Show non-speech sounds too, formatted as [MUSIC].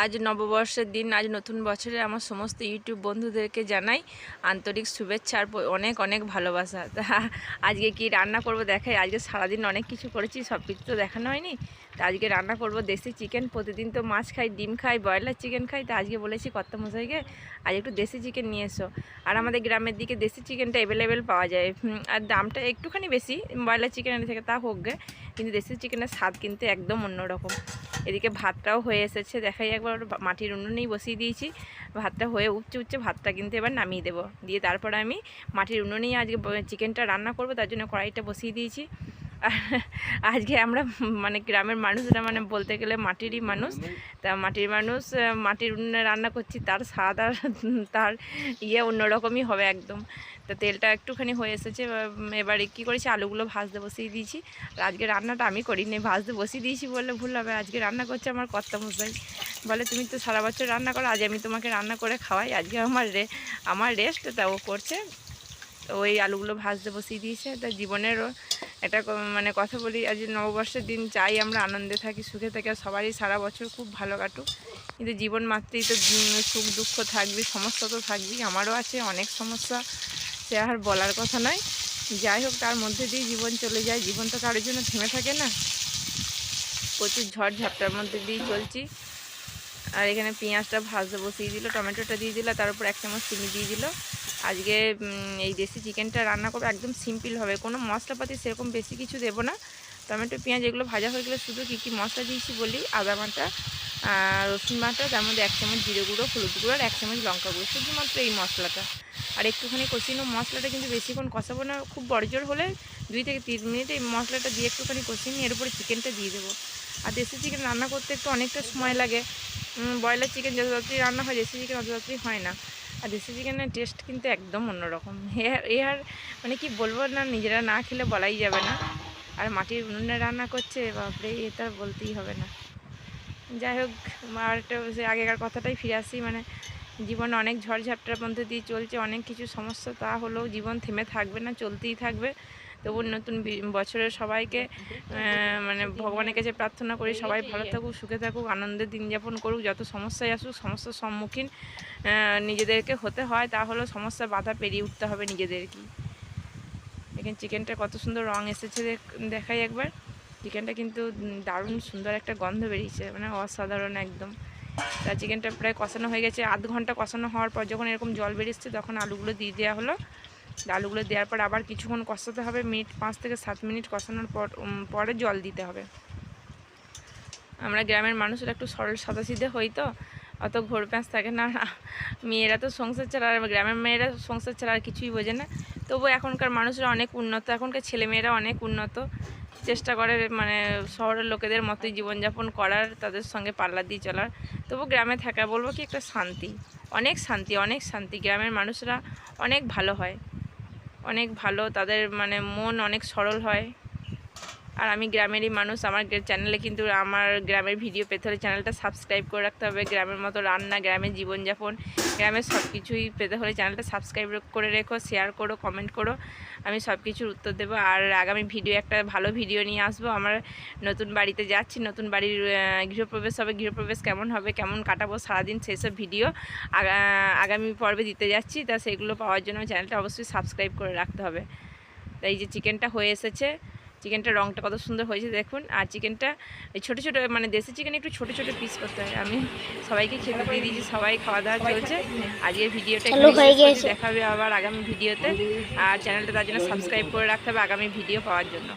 আজ নববর্ষের দিন, আজ নতুন বছরে আমার সমস্ত ইউটিউব বন্ধুদেরকে জানাই আন্তরিক শুভেচ্ছা আর অনেক অনেক ভালোবাসা। তা আজকে কি রান্না করব দেখাই? আজকে সারাদিন অনেক কিছু করেছি, সব কিছু তো দেখানো হয়নি। তা আজকে রান্না করব দেশি চিকেন প্রতিদিন তো মাছ খাই, ডিম খাই ব্রয়লার চিকেন খাই। তা আজকে বলেছি কর্তা মশাইকে আজ একটু দেশি চিকেন নিয়ে এসো। আর আমাদের গ্রামের দিকে দেশি চিকেনটা অ্যাভেলেবেল পাওয়া যায়। আর দামটা একটুখানি বেশি ব্রয়লার চিকেনের থেকে তা হোক গে। কিন্তু দেশি চিকেনের স্বাদ কিন্তু একদম অন্যরকম। এদিকে ভাতটাও হয়ে এসেছে। দেখাই একবার মাটির উনুনেই বসিয়ে দিয়েছি। ভাতটা হয়ে উঠছে উঠছে ভাতটা কিন্তু এবার নামিয়ে দেবো। দিয়ে তারপরে আমি মাটির উনুনেই আজকে চিকেনটা রান্না করব, তার জন্য কড়াইটা বসিয়ে দিয়েছি। [LAUGHS] আজকে আমরা মানে গ্রামের মানুষরা মানে বলতে গেলে মাটিরই মানুষ। তা মাটির মানুষ মাটির উনুনে রান্না করছি তার স্বাদ আর [LAUGHS] তার ইয়ে অন্যরকমই হবে একদম। তা তেলটা একটুখানি হয়ে এসেছে এবার, কী করেছি আলুগুলো ভাজতে বসিয়ে দিয়েছি। আর আজকে রান্নাটা আমি করিনি ভাজতে বসিয়ে দিয়েছি বললে ভুল হবে। আজকে রান্না করছে আমার কর্তা মশাই বলে তুমি তো সারা বছর রান্না করো আজ আমি তোমাকে রান্না করে খাওয়াই। আজকে আমার রে আমার রেস্ট তা ও করছে। ওই আলুগুলো ভাজতে বসিয়ে দিয়েছে। তা জীবনেরও একটা ক- মানে কথা বলি, আজ নববর্ষের দিন চাই আমরা, আনন্দে থাকি, সুখে থাকি, আর সবারই সারা বছর খুব ভালো কাটুক। কিন্তু জীবন মাত্রেই তো সুখ, দুঃখ থাকবে সমস্যা তো থাকবেই, আমারও আছে অনেক সমস্যা, সে আর বলার কথা নয়। যাই হোক, তার মধ্যে দিয়ে জীবন চলে যায়, জীবন তো কারোর জন্য থেমে থাকে না। প্রচুর ঝড় ঝাপটার মধ্যে দিয়েই চলছি। আর এখানে পেঁয়াজটা ভাজতে বসিয়ে দিল, টমেটোটা দিয়ে দিল, তার উপর এক চামচ চিনি দিয়ে দিল। আজকে এই দেশি চিকেনটা রান্না করব, একদম সিম্পল হবে। কোনো মশলাপাতি সেরকম বেশি কিছু দেবো না। টমেটো, পেঁয়াজ, এগুলো ভাজা হয়ে গেলে শুধু কী কী মশলা দিয়েছি বলি? আদা বাটা রসুন বাটা, তার মধ্যে এক চামচ জিরে গুঁড়ো, হলুদ গুঁড়ো, আর এক চামচ লঙ্কা গুঁড়ো। শুধুমাত্র এই মশলাটা। আর একটুখানি কষিয়ে মশলাটা কিন্তু বেশিক্ষণ কষাবো না। খুব বড়জোর হলে দুই থেকে তিন মিনিট এই মশলাটা দিয়ে একটুখানি কষিয়ে নিয়ে এর উপরে চিকেনটা দিয়ে দেবো। আর দেশি চিকেন রান্না করতে একটু অনেকটা সময় লাগে। ব্রয়লার চিকেন যত তাড়াতাড়ি রান্না হয়, দেশি চিকেন অত তাড়াতাড়ি হয় না। আর দেশি চিকেনের টেস্ট কিন্তু একদম অন্যরকম। এ আর- মানে কি বলব না, নিজেরা না খেলে বলাই যাবে না। আর মাটির উনুনে রান্না করছে, বাপরে, এ তার বলতেই হবে না। যাই হোক, আর একটা সে আগেকার কথাটাই ফিরে আসি মানে জীবনে অনেক ঝড়ঝাপটার মধ্যে দিয়ে চলছে, অনেক কিছু সমস্যা তা হলেও জীবন থেমে থাকবে না, চলতেই থাকবে। তবু নতুন বি- বছরে সবাইকে মানে ভগবানের কাছে প্রার্থনা করি সবাই ভালো থাকুক, সুখে থাকুক আনন্দের দিন যাপন করুক, যত সমস্যায় আসুক, সমস্যার সম্মুখীন নিজেদেরকে হতে হয় তাহলেও সমস্যা বাধা পেরিয়ে উঠতে হবে নিজেদেরকেই এখানে চিকেনটা কত সুন্দর রং এসেছে দেখ- দেখাই একবার। চিকেনটা কিন্তু দারুণ সুন্দর একটা গন্ধ বেরিয়েছে মানে অসাধারণ একদম। তা চিকেনটা প্রায় কষানো হয়ে গেছে, আধ ঘণ্টা কষানো হওয়ার পর যখন এরকম জল বেরিয়েছে, তখন আলুগুলো দিয়ে দেওয়া হলো। আলুগুলো দেওয়ার পর আবার কিছুক্ষণ কষাতে হবে, মিনিট পাঁচ থেকে সাত মিনিট কষানোর পর পরে জল দিতে হবে। আমরা গ্রামের মানুষের একটু সরল সাদাসিধে হই তো, অত ঘোর প্যাঁচ থাকে না। মেয়েরা তো সংসার ছাড়া, আর গ্রামের মেয়েরা সংসার ছাড়া আর কিছুই বোঝে না। তবু এখনকার মানুষরা অনেক উন্নত, এখনকার ছেলেমেয়েরা অনেক উন্নত। চেষ্টা করে মানে শহরের লোকেদের মতোই জীবনযাপন করার, তাদের সঙ্গে পাল্লা দিয়ে চলার। তবু গ্রামে থাকা, বলব কি একটা শান্তি। অনেক শান্তি অনেক শান্তি। গ্রামের মানুষরা অনেক ভালো হয়। অনেক ভালো তাদের মানে মন অনেক সরল হয়। আর আমি গ্রামেরই মানুষ, আমার চ্যানেলে কিন্তু আমার গ্রামের ভিডিও পেতে হলে চ্যানেলটা সাবস্ক্রাইব করে রাখতে হবে। গ্রামের মতো রান্না গ্রামের জীবনযাপন গ্রামের সব কিছুই পেতে হলে চ্যানেলটা সাবস্ক্রাইব করে রেখো শেয়ার করো কমেন্ট করো। আমি সব কিছুর উত্তর দেবো। আর আগামী ভিডিও একটা ভালো ভিডিও নিয়ে আসব। আমার নতুন বাড়িতে যাচ্ছি, নতুন বাড়ির গৃহপ্রবেশ হবে। গৃহপ্রবেশ কেমন হবে, কেমন কাটাবো সারাদিন সেসব ভিডিও আগামী পর্বে দিতে যাচ্ছি। তা সেগুলো পাওয়ার জন্য চ্যানেলটা অবশ্যই সাবস্ক্রাইব করে রাখতে হবে। তাই যে চিকেনটা হয়ে এসেছে। চিকেনটার রঙটা কত সুন্দর হয়েছে দেখুন। আর চিকেনটা এই ছোটো ছোটো মানে দেশি চিকেন একটু ছোটো ছোটো পিস করতে হয়। আমি সবাইকে খেতে দিয়ে দিয়েছি সবাই খাওয়া দাওয়া চলছে। আজকের ভিডিওটা দেখাবে আবার আগামী ভিডিওতে। আর চ্যানেলটা তার জন্য সাবস্ক্রাইব করে রাখতে হবে আগামী ভিডিও পাওয়ার জন্য।